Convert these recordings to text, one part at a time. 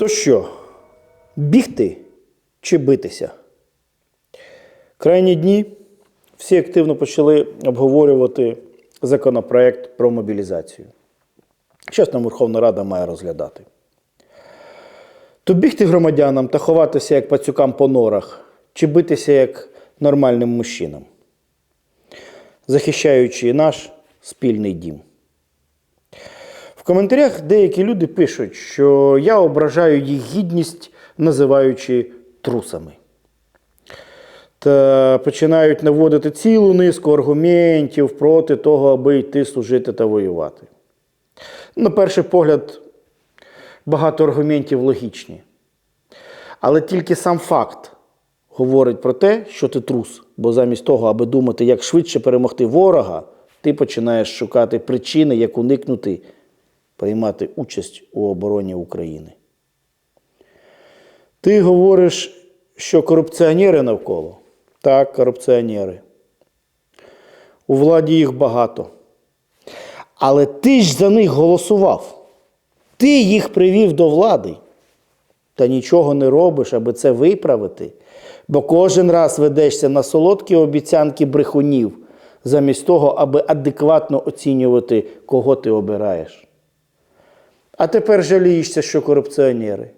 То що, бігти чи битися? Крайні дні всі активно почали обговорювати законопроект про мобілізацію. Щось нам Верховна Рада має розглядати. То бігти громадянам та ховатися як пацюкам по норах, чи битися як нормальним мужчинам, захищаючи наш спільний дім. В коментарях деякі люди пишуть, що я ображаю їх гідність, називаючи трусами. Та починають наводити цілу низку аргументів проти того, аби йти служити та воювати. На перший погляд, багато аргументів логічні. Але тільки сам факт говорить про те, що ти трус. Бо замість того, аби думати, як швидше перемогти ворога, ти починаєш шукати причини, як уникнути приймати участь у обороні України. Ти говориш, що корупціонери навколо. Так, корупціонери. У владі їх багато. Але ти ж за них голосував. Ти їх привів до влади. Та нічого не робиш, аби це виправити. Бо кожен раз ведешся на солодкі обіцянки брехунів, замість того, аби адекватно оцінювати, кого ти обираєш. А тепер жалієшся, що корупціонери.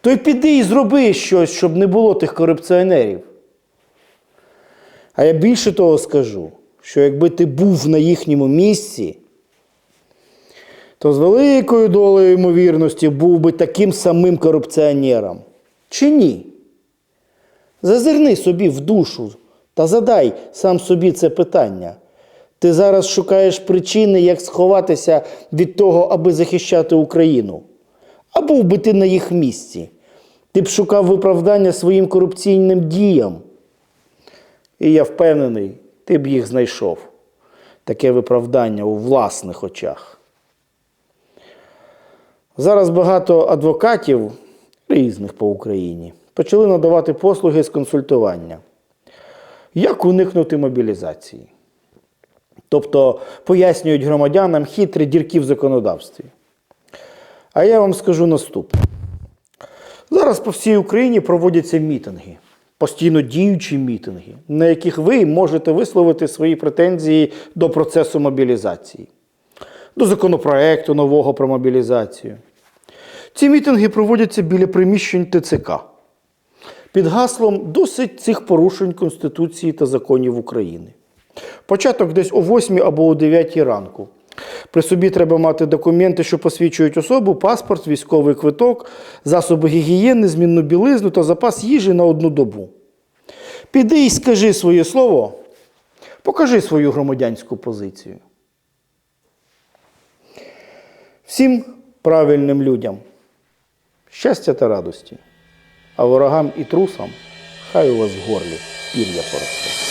То й піди і зроби щось, щоб не було тих корупціонерів. А я більше того скажу, що якби ти був на їхньому місці, то з великою долею ймовірності був би таким самим корупціонером. Чи ні? Зазирни собі в душу та задай сам собі це питання. Ти зараз шукаєш причини, як сховатися від того, аби захищати Україну. А був би ти на їх місці. Ти б шукав виправдання своїм корупційним діям. І я впевнений, ти б їх знайшов. Таке виправдання у власних очах. Зараз багато адвокатів різних по Україні почали надавати послуги з консультування. Як уникнути мобілізації? Тобто пояснюють громадянам хитрі дірки в законодавстві. А я вам скажу наступне. Зараз по всій Україні проводяться мітинги, постійно діючі мітинги, на яких ви можете висловити свої претензії до процесу мобілізації, до законопроекту нового про мобілізацію. Ці мітинги проводяться біля приміщень ТЦК під гаслом досить цих порушень Конституції та законів України. Початок десь о 8 або о 9 ранку. При собі треба мати документи, що посвідчують особу, паспорт, військовий квиток, засоби гігієни, змінну білизну та запас їжі на одну добу. Піди і скажи своє слово, покажи свою громадянську позицію. Всім правильним людям щастя та радості, а ворогам і трусам хай у вас в горлі пір'я поросте.